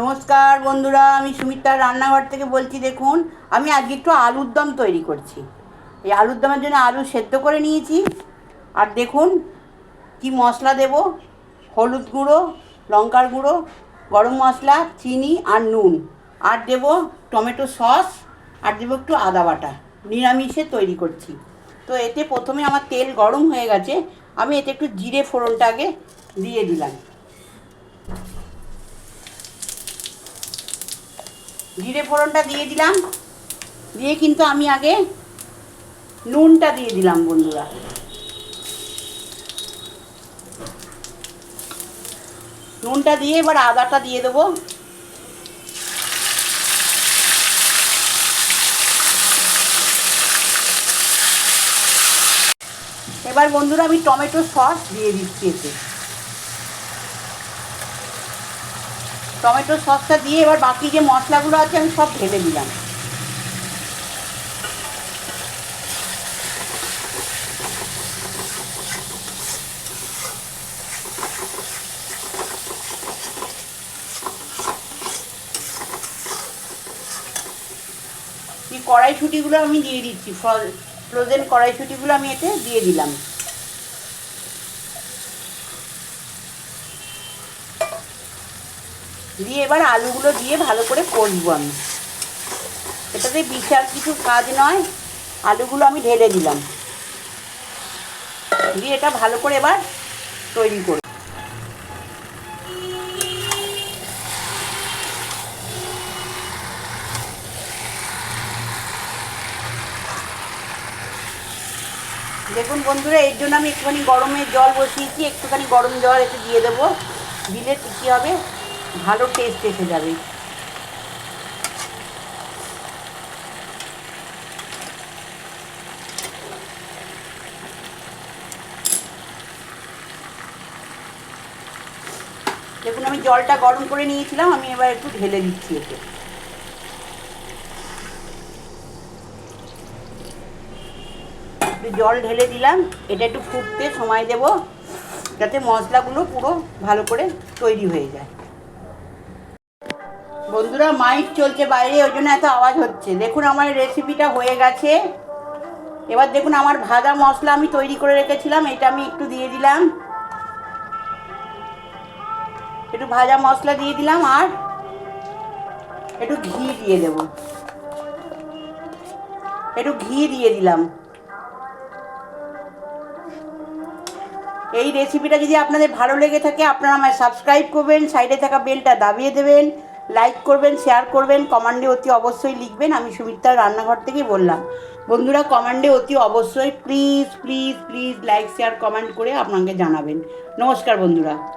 নমস্কার বন্ধুরা, আমি সুমিতার রান্নাঘর থেকে বলছি, দেখুন, আমি আজকে একটু আলুর দম তৈরি করছি। এই আলুর দমের জন্য আলু সেদ্ধ করে নিয়েছি। আর দেখুন, কি মশলা দেব? হলুদ গুঁড়ো, লঙ্কার গুঁড়ো, গরম মশলা, চিনি আর নুন। আর দেব টমেটো সস, আর দেবো একটু আদা বাটা। নিরামিষে তৈরি করছি। তো এতে প্রথমে আমার তেল গরম হয়ে গেছে। আমি এতে একটু জিরে ফোড়নটা আগে দিয়ে দিলাম। জিরে ফোড়নটা দিয়ে দিলাম। দিয়ে কিন্তু আমি আগে নুনটা দিয়ে দিলাম, বন্ধুরা। নুনটা দিয়ে এবার আদাটা দিয়ে দেবো। এবার বন্ধুরা আমি টমেটো সস দিয়ে দিচ্ছি এতে। টমেটো সসটা দিয়ে এবার বাকি যে মশলাগুলো আছে আমি সব ঢেলে দিলাম এই কড়াইশুটিগুলো আমি দিয়ে দিচ্ছি ফ্রোজেন কড়াইশুটিগুলো আমি এতে দিয়ে দিলাম। দিয়ে এবার আলুগুলো দিয়ে ভালো করে কষবো আমি। এটাতে বিশাল কিছু কাজ নয়, আলুগুলো আমি ঢেলে দিলাম। দিয়ে এটা ভালো করে এবার তৈরি করি দেখুন বন্ধুরা, এর জন্য আমি একটুখানি গরমের জল বসিয়েছি, একটুখানি গরম জল একটু দিয়ে দেবো। দিলে কী হবে? ভালো টেস্ট এসে যাবে। দেখুন, আমি জলটা গরম করে নিয়েছিলাম, আমি এবার একটু ঢেলে দিচ্ছি এতে। একটু জল ঢেলে দিলাম, এটা একটু ফুটতে সময় দেব, যাতে মশলাগুলো পুরো ভালো করে তৈরি হয়ে যায়। বন্ধুরা মাইক চলছে বাইরে, ওই জন্য এত আওয়াজ হচ্ছে। দেখুন আমার রেসিপিটা হয়ে গেছে। এবার দেখুন আমার ভাজা মশলা আমি তৈরি করে রেখেছিলাম, এটা আমি একটু দিয়ে দিলাম। একটু ভাজা মশলা দিয়ে দিলাম আর একটু ঘি দিয়ে দেব। একটু ঘি দিয়ে দিলাম। এই রেসিপিটা যদি আপনাদের ভালো লেগে থাকে, আপনারা আমায় সাবস্ক্রাইব করবেন সাইডে থাকা বেলটা দাবিয়ে দেবেন। লাইক করবেন শেয়ার করবেন কমান্ডে অতি অবশ্যই লিখবেন, আমি সুমিত্রার রান্নাঘর থেকেই বললাম। বন্ধুরা কমান্ডে অতি অবশ্যই please please please like share comment করে আপনাকে জানাবেন। নমস্কার বন্ধুরা।